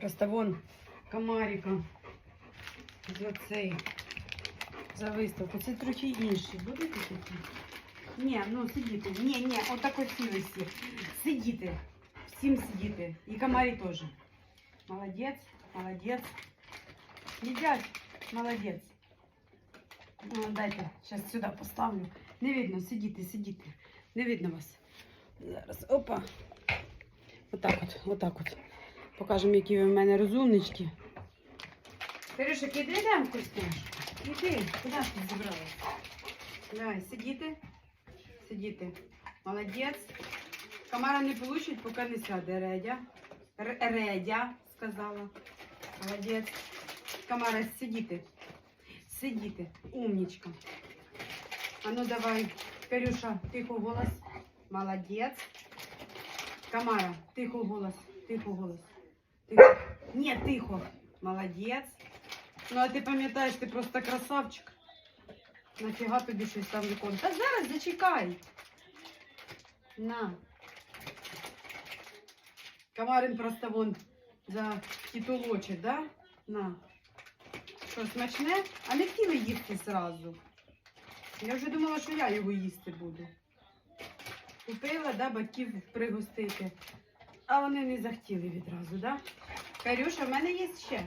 Просто вон комарика за цей за виставку. Це трохи інші. Будете такі? Ні, ну сидіти. Ні, ні, отак от сіли всі. Сидіти. Всім сидіти. І комарі теж. Молодець, молодець. Їдять, молодець. Ну, дайте, зараз сюди поставлю. Не видно, сидіти, сидіти. Не видно вас. Зараз, опа. Отак от, отак от. Покажемо, які ви в мене розумнички. Кирюшик, іди дам вкусняшку. Іди, куди ти зібралась? Давай, сидіти. Сидіти. Молодець. Комара не получить, поки не сяде. Редя. Редя, сказала. Молодець. Комара, сидіти. Сидіти. Умничка. А ну давай. Кирюша, тихо голос. Молодець. Камара, тихо голос. Тихо голос. Ні, тихо. Молодець. Ну, а ти пам'ятаєш, ти просто красавчик. Нафіга тобі щось там виконувати? Та зараз зачекай. На. Комарин просто вон за титулочок, да? На. Що, смачне? А не хотіли їсти зразу. Я вже думала, що я його їсти буду. Купила, да, батьків пригостити. А вони не захотіли відразу, да? Карюша, в мене є ще.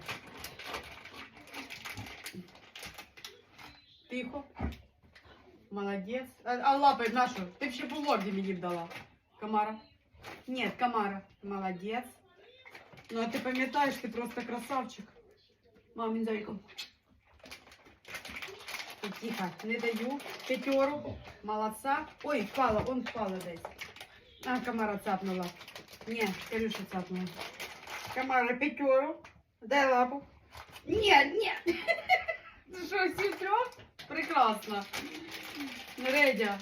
Тихо. Молодець. А, а лапи нашу? Ти б ще по морді мені б дала. Камара. Ні, Камара. Молодець. Ну, а ти пам'ятаєш, ти просто красавчик. Мамін зайко. Тихо, не даю. Пятеру. Молодца. Ой, впала, он впала десь. А, комара цапнула. Ні, Карюша цапнула. Комара пятеру. Дай лапу. Ні, ні. Ти що, всі трьох? Прекрасно. Редя.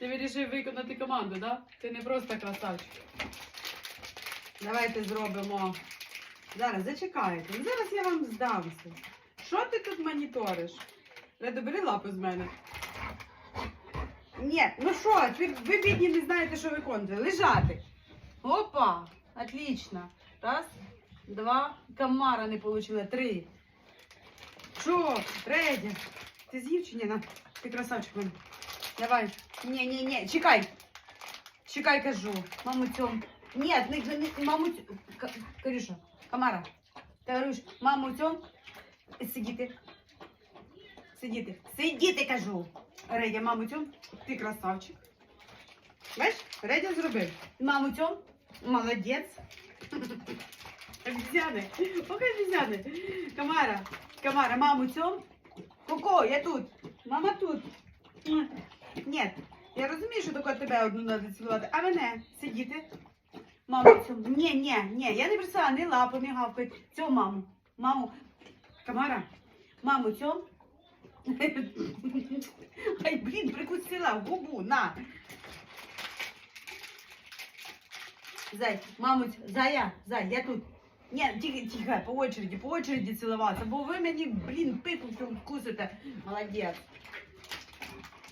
Ти вирішив виконати команду, да? Ти не просто красавчик. Давайте зробимо. Зараз зачекайте. Ну, Зараз я вам здамся. Що ти тут моніториш? Редо, бери лапу з мене. Ні, ну що, ви, ви бідні не знаєте, що виконувати. Лежати. Опа! Отлично. Раз, два. Комара не получила. Три. Що? Редя? Ти з'їв чи ні? На, ти красавчик мене. Давай. Ні, ні, ні, чекай. Чекай, кажу. Маму цьому. Ні, не, не, маму цьому. Карюша, Камара. Карюш, маму цьому. Сидіти. Сидіти. Сидіти, кажу. Редя, маму цьому. Ти красавчик. Бачиш, Редя зробив. Маму цьому. Молодець. Обезьяны. Пока обезьяны. Камара. Камара, маму цьому. Коко, я тут. Мама тут. Ні, я розумію, що таке тебе одну треба цілувати, а мене сидіти. Маму цьому. Ні, ні, ні, я не просила ні лапу, ні гавкать. Цю маму. Маму. Камара. Маму цьому. Ай, блін, прикусила губу, на. Зай, маму, ць- зая, зай, я тут. Ні, тихо, тихо, по очереді, по очереді цілуватися, бо ви мені, блін, пику всю вкусите. Молодець.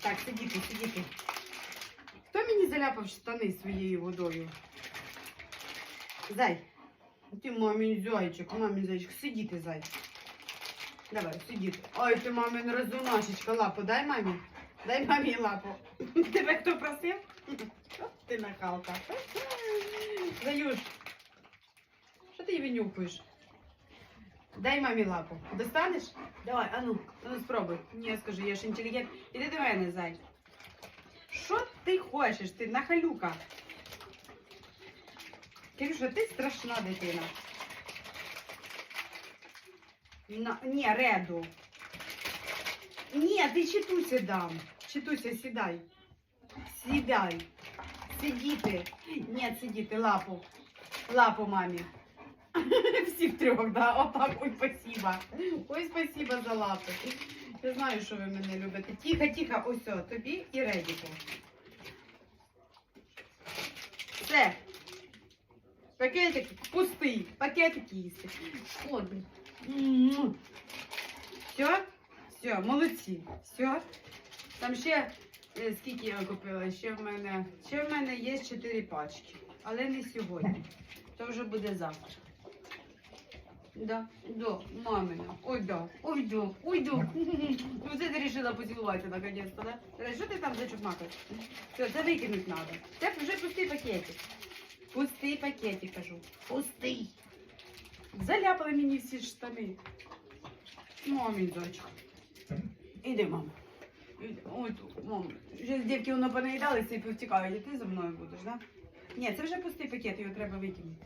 Так, сидіти, сидіти. Хто мені заляпав штани своєю водою? Зай. Ти мамін зайчик, мамін зайчик, сидіти, зай. Давай, сидіти. Ой, ти мамин розумашечка, лапу, дай мамі. Дай мамі лапу. Тебе хто просив? Ти нахалка. Заюш, що ти її нюхаєш? Дай мамі лапу. Достанеш? Давай, ану, ану спробуй. Ні, скажи, я ж інтелігент. Іди до мене, зай. Що ти хочеш? Ти нахалюка. Кирюша, ти страшна дитина. На, ні, реду. Ні, ти читуся дам. Читуся, сідай. Сідай. Сидіти. Ні, сидіти, лапу. Лапу мамі. Всі трьох, да? Отак, ой, спасибо. Ой, спасибо за лапи. Я знаю, що ви мене любите. Тихо, тихо, ось тобі і Редіку. Все. Пакетик пустий. Пакетик їсти. Все? Все, молодці. Все. Там ще скільки я купила? Ще в мене, ще в мене є 4 пачки. Але не сьогодні. То вже буде завтра. Да, да, мамина. Ой, да, ой, да, ой, да. Ну це ти рішила поцілуватися наконец-то, да? Та Що ти там зачухмакаєш? Все, це викинуть надо. Це вже пустий пакетик. Пустий пакетик, кажу. Пустий. Заляпали мені всі штани. Мамі, дочка. Іди, мама. Тут, мама. Вже дівки воно понаїдалися і повтікають, і ти за мною будеш, да? Ні, це вже пустий пакет, його треба викинути.